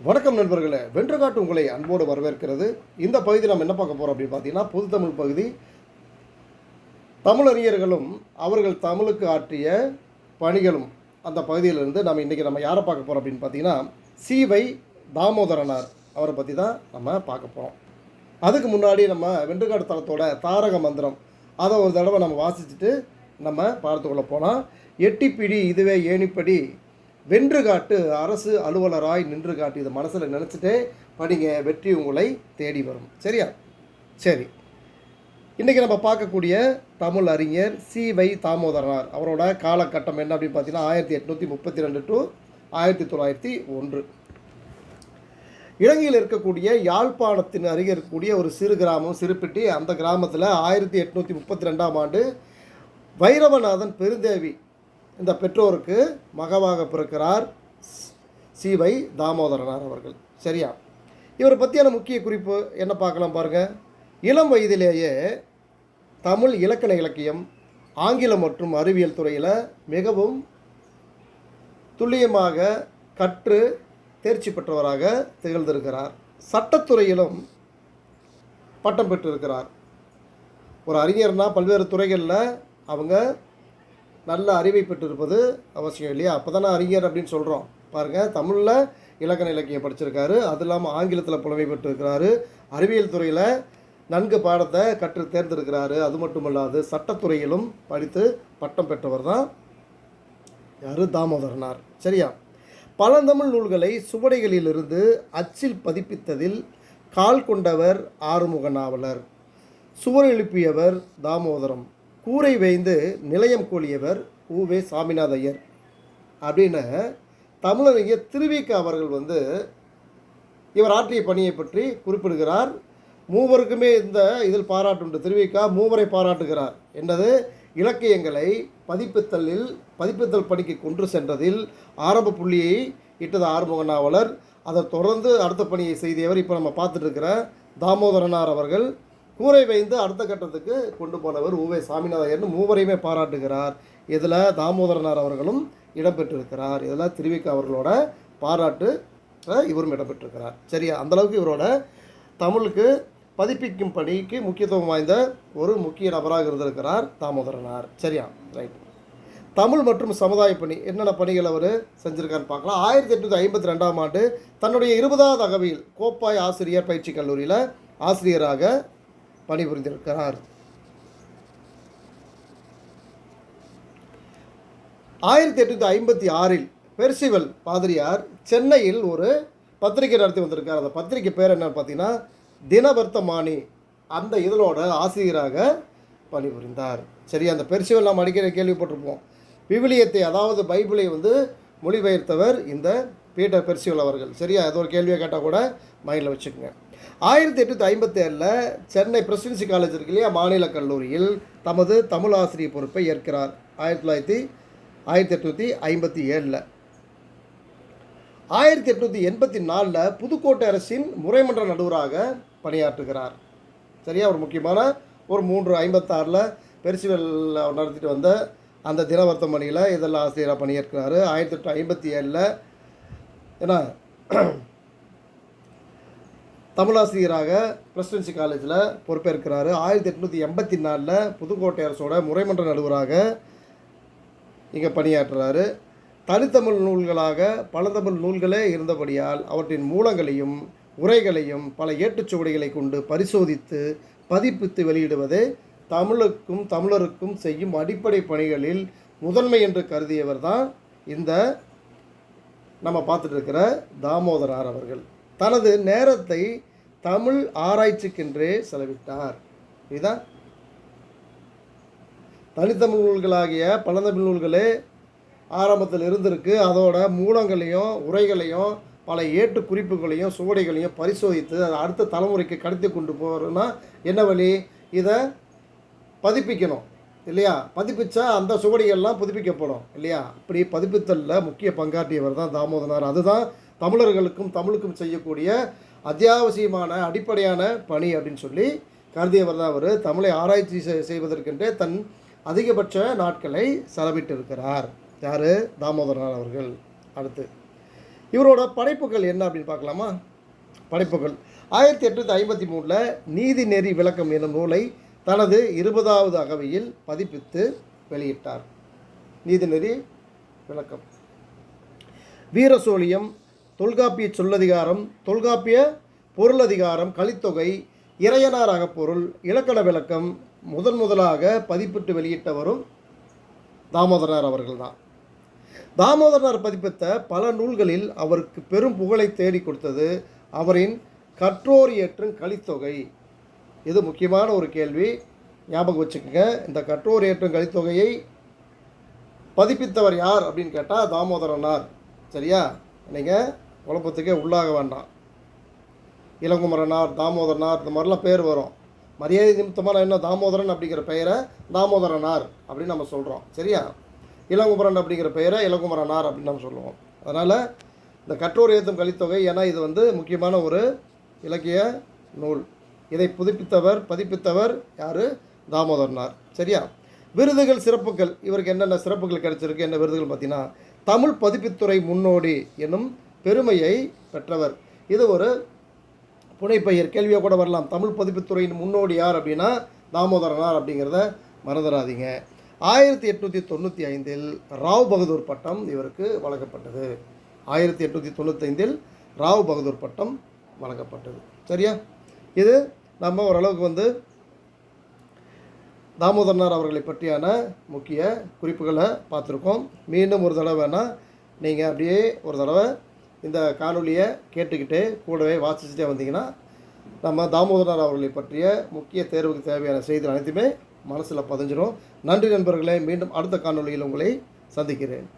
வணக்கம் நண்பர்களே வென்றுகாட்டு உங்களை அன்போடு வரவேற்கிறது. இந்த பகுதி நம்ம என்ன பார்க்க போகிறோம் அப்படின்னு பார்த்தீங்கன்னா பொதுத்தமிழ் பகுதி. தமிழறிஞர்களும் அவர்கள் தமிழுக்கு ஆற்றிய பணிகளும் அந்த பகுதியிலிருந்து நம்ம இன்றைக்கி நம்ம யாரை பார்க்க போகிறோம் அப்படின்னு பார்த்தீங்கன்னா சீவை தாமோதரனார் அவரை பற்றி தான் நம்ம பார்க்க போகிறோம் அதுக்கு முன்னாடி நம்ம வென்றுகாடு தளத்தோட தாரக மந்திரம் அதை ஒரு தடவை நம்ம வாசிச்சுட்டு நம்ம பார்த்துக்கொள்ள போனால் எட்டிப்பிடி இதுவே ஏணிப்படி வென்று காட்டு அரசு அலுவலராய் நின்று காட்டு இதை மனசில் நினச்சிட்டே படிங்க வெற்றி உங்களை தேடி வரும். சரியா? சரி. இன்றைக்கி நம்ம பார்க்கக்கூடிய தமிழ் அறிஞர் சி வை தாமோதரனார். அவரோட காலகட்டம் என்ன அப்படின்னு பார்த்தீங்கன்னா ஆயிரத்தி எட்நூற்றி முப்பத்தி ரெண்டு டு ஆயிரத்தி தொள்ளாயிரத்தி ஒன்று. இலங்கையில் இருக்கக்கூடிய யாழ்ப்பாணத்தின் அருகே இருக்கக்கூடிய ஒரு சிறு கிராமம் சிறுப்பிட்டி அந்த கிராமத்தில் ஆயிரத்தி எட்நூற்றி முப்பத்தி ரெண்டாம் ஆண்டு வைரவநாதன் பெருந்தேவி இந்த பெற்றோருக்கு மகவாக பிறக்கிறார் சிவை தாமோதரனார் அவர்கள். சரியா? இவரை பற்றியான முக்கிய குறிப்பு என்ன பார்க்கலாம் பாருங்கள் இளம் வயதிலேயே தமிழ் இலக்கண இலக்கியம் ஆங்கிலம் மற்றும் அறிவியல் துறையில் மிகவும் துல்லியமாக கற்று தேர்ச்சி பெற்றவராக திகழ்ந்திருக்கிறார். சட்டத்துறையிலும் பட்டம் பெற்றிருக்கிறார். ஒரு அறிஞர்னால் பல்வேறு துறைகளில் அவங்க நல்ல அறிவை பெற்றிருப்பது அவசியம் இல்லையா? அப்போ தானே அறிஞர் அப்படின்னு சொல்கிறோம் பாருங்கள் தமிழில் இலக்கண இலக்கியம் படிச்சிருக்காரு. அது இல்லாமல் ஆங்கிலத்தில் புலமை பெற்றிருக்கிறாரு. அறிவியல் துறையில் நன்கு பாடத்தை கற்று தேர்ந்தெடுக்கிறாரு. அது மட்டுமல்லாது சட்டத்துறையிலும் படித்து பட்டம் பெற்றவர் தான் யார்? தாமோதரனார். சரியா? பழந்தமிழ் நூல்களை சுவடைகளிலிருந்து அச்சில் பதிப்பித்ததில் கால் கொண்டவர் ஆறுமுக நாவலர் சுவர் எழுப்பியவர் தாமோதரம். கூரை வைந்து நிலையம் கூலியவர் ஊவே சாமிநாத ஐயர் அப்படின்னு தமிழறிஞர் திருவிக்க அவர்கள் வந்து இவர் ஆற்றிய பணியை பற்றி குறிப்பிடுகிறார். மூவருக்குமே இந்த இதில் பாராட்டுண்டு திருவிக்கா மூவரை பாராட்டுகிறார். என்னது? இலக்கியங்களை பதிப்பித்தலில் பதிப்பித்தல் பணிக்கு கொண்டு சென்றதில் ஆரம்ப புள்ளியை இட்டது ஆறுமுக நாவலர் அதை தொடர்ந்து அடுத்த பணியை செய்தியவர் இப்போ நம்ம பார்த்துட்டு இருக்கிற தாமோதரனார் அவர்கள். கூரை வைந்து அடுத்த கட்டத்துக்கு கொண்டு போனவர் ஊவே சாமிநாதையர்னு மூவரையுமே பாராட்டுகிறார். இதில் தாமோதரனார் அவர்களும் இடம்பெற்றிருக்கிறார். இதில் திருவிக்கா அவர்களோட பாராட்டு இவரும் இடம்பெற்றிருக்கிறார். சரியா? அந்தளவுக்கு இவரோட தமிழுக்கு பதிப்பிக்கும் பணிக்கு முக்கியத்துவம் வாய்ந்த ஒரு முக்கிய நபராக இருந்திருக்கிறார் தாமோதரனார். சரியா? ரைட் தமிழ் மற்றும் சமுதாய பணி என்னென்ன பணிகள் அவர் செஞ்சுருக்காருன்னு பார்க்கலாம். ஆயிரத்தி எட்நூற்றி ஐம்பத்தி ரெண்டாம் ஆண்டு தன்னுடைய இருபதாவது அகவையில் கோப்பாய் ஆசிரியர் பயிற்சி கல்லூரியில் ஆசிரியராக பணிபுரிந்திருக்கிறார். ஆயிரத்தி எட்நூற்றி ஐம்பத்தி ஆறில் பெர்சிவல் பாதிரியார் சென்னையில் ஒரு பத்திரிகை நடத்தி வந்திருக்கார் அந்த பத்திரிகை பேர் என்னன்னு பார்த்தீங்கன்னா தினவர்த்தமானி. அந்த இதழோட ஆசிரியராக பணிபுரிந்தார். சரி அந்த பெர்சிவல் நாம் அடிக்கடி கேள்விப்பட்டிருப்போம். விவிலியத்தை அதாவது பைபிளை வந்து மொழிபெயர்த்தவர் இந்த பீட்டர் பெர்சிவல் அவர்கள். சரியா? ஏதோ ஒரு கேள்வியை கேட்டால் கூட மைண்டில் வச்சுக்கோங்க. ஆயிரத்தி எட்நூற்றி ஐம்பத்தி ஏழில் சென்னை பிரசிடென்சி காலேஜ் இருக்கு இல்லையா? மாநில கல்லூரியில் தமது தமிழ் ஆசிரியர் பொறுப்பை ஏற்கிறார். ஆயிரத்தி தொள்ளாயிரத்தி ஆயிரத்தி எட்நூற்றி ஐம்பத்தி ஏழில். ஆயிரத்தி எட்நூற்றி எண்பத்தி நாலில் புதுக்கோட்டை அரசின் முறைமன்ற நடுவராக பணியாற்றுகிறார். சரியா? ஒரு முக்கியமான ஒரு மூன்று ஐம்பத்தாறில் பெருசிவல் நடத்திட்டு வந்த அந்த தினவர்த்தமணியில் இதெல்லாம் ஆசிரியராக பணியேற்கிறார் ஆயிரத்தி எட்டு ஐம்பத்தி ஏழில் ஏன்னா தமிழாசிரியராக பிரசிடென்சி காலேஜில் பொறுப்பேற்கிறாரு. ஆயிரத்தி எட்நூற்றி எண்பத்தி நாலில் புதுக்கோட்டை அரசோட முறைமன்ற நடுவராக இங்கே பணியாற்றுறாரு. தனித்தமிழ் நூல்களாக பழந்தமிழ் நூல்களே இருந்தபடியால் அவற்றின் மூலங்களையும் உரைகளையும் பல ஏட்டுச்சுவடிகளை கொண்டு பரிசோதித்து பதிப்பித்து வெளியிடுவதே தமிழுக்கும் தமிழருக்கும் செய்யும் அடிப்படை பணிகளில் முதன்மை என்று கருதியவர் தான் இந்த நம்ம பார்த்துட்டு இருக்கிற தாமோதரார் அவர்கள். தனது நேரத்தை தமிழ் ஆராய்ச்சிக்கென்றே செலவிட்டார். இதுதான். தனித்தமிழ் நூல்களாகிய பழந்தமிழ் நூல்களே ஆரம்பத்தில் இருந்திருக்கு. அதோட மூலங்களையும் உரைகளையும் பல ஏட்டு குறிப்புகளையும் சுவடைகளையும் பரிசோதித்து அதை அடுத்த தலைமுறைக்கு கடத்தி கொண்டு போகிறோன்னா என்ன வழி? இதை பதிப்பிக்கணும். இல்லையா? பதிப்பிச்சா அந்த சுவடிகள்லாம் புதுப்பிக்கப்படும் இல்லையா? அப்படி பதிப்பித்தலில் முக்கிய பங்காற்றியவர் தான் தாமோதரனார் அதுதான் தமிழர்களுக்கும் தமிழுக்கும் செய்யக்கூடிய அத்தியாவசியமான அடிப்படையான பணி அப்படின்னு சொல்லி கருதியவர் தான் அவர். தமிழை ஆராய்ச்சி செய்- செய்வதற்கென்றே தன் அதிகபட்ச நாட்களை செலவிட்டிருக்கிறார். யார்? தாமோதரனார் அவர்கள். அடுத்து இவரோட படைப்புகள் என்ன அப்படின்னு பார்க்கலாமா? படைப்புகள். ஆயிரத்தி எட்நூற்றி ஐம்பத்தி மூணில் நீதிநெறி விளக்கம் என்னும் நூலை தனது இருபதாவது அகவையில் பதிப்பித்து வெளியிட்டார். நீதிநெறி விளக்கம். வீரசோழியம் தொல்காப்பிய சொல்லதிகாரம் தொல்காப்பிய பொருளதிகாரம் கலித்தொகை இறையனார் அகப்பொருள் இலக்கண விளக்கம் முதன் முதலாக பதிப்பிட்டு வெளியிட்டவரும் தாமோதரனார் அவர்கள்தான். தாமோதரனார் பதிப்பித்த பல நூல்களில் அவருக்கு பெரும் புகழை தேடி கொடுத்தது அவரின் கற்றோர் ஏற்றும் கலித்தொகை இது முக்கியமான ஒரு கேள்வி? ஞாபகம் வச்சுக்கோங்க. இந்த கற்றோர் ஏற்றும் கலித்தொகையை பதிப்பித்தவர் யார் அப்படின்னு கேட்டால் தாமோதரனார் சரியா? நீங்கள் குழப்பத்துக்கே உள்ளாக வேண்டாம். இளங்குமரனார் தாமோதரனார் இந்த மாதிரிலாம் பேர் வரும். மரியாதை நிமித்தமான என்ன தாமோதரன் அப்படிங்கிற பெயரை தாமோதரனார் அப்படின்னு நம்ம சொல்கிறோம் சரியா? இளங்குமரன் அப்படிங்கிற பெயரை இளங்குமரனார் அப்படின்னு நம்ம சொல்லுவோம். அதனால் இந்த கற்றோர் ஏற்றும் கலித்தொகை ஏன்னா இது வந்து முக்கியமான ஒரு இலக்கிய நூல். இதை புதுப்பித்தவர் பதிப்பித்தவர் யார்? தாமோதரனார். சரியா? விருதுகள் சிறப்புகள். இவருக்கு என்னென்ன சிறப்புகள் கிடைச்சிருக்கு? என்ன விருதுகள் பார்த்தீங்கன்னா தமிழ் பதிப்புத்துறை முன்னோடி என்னும் பெருமையை பெற்றவர். இது ஒரு புனைப்பெயர். கேள்வியாக கூட வரலாம். தமிழ் பதிப்புத்துறையின் முன்னோடி யார் அப்படின்னா தாமோதரனார் அப்படிங்கிறத மறந்துடாதீங்க. ஆயிரத்தி எட்நூற்றி தொண்ணூற்றி ஐந்தில் ராவ் பகதூர் பட்டம் இவருக்கு வழங்கப்பட்டது. ஆயிரத்தி எட்நூற்றி தொண்ணூத்தைந்தில் ராவ் பகதூர் பட்டம் வழங்கப்பட்டது. சரியா? இது நம்ம ஓரளவுக்கு வந்து தாமோதரனார் அவர்களை பற்றியான முக்கிய குறிப்புகளை பார்த்துருக்கோம். மீண்டும் ஒரு தடவை வேணால் நீங்கள் அப்படியே ஒரு தடவை இந்த காணொலியை கேட்டுக்கிட்டு கூடவே வாசிச்சுட்டே வந்தீங்கன்னா நம்ம தாமோதரனார் அவர்களை பற்றிய முக்கிய தேர்வுக்கு தேவையான செய்திகள் அனைத்துமே மனசில் பதிஞ்சிடும் நன்றி நண்பர்களே மீண்டும் அடுத்த காணொலியில் உங்களை சந்திக்கிறேன்.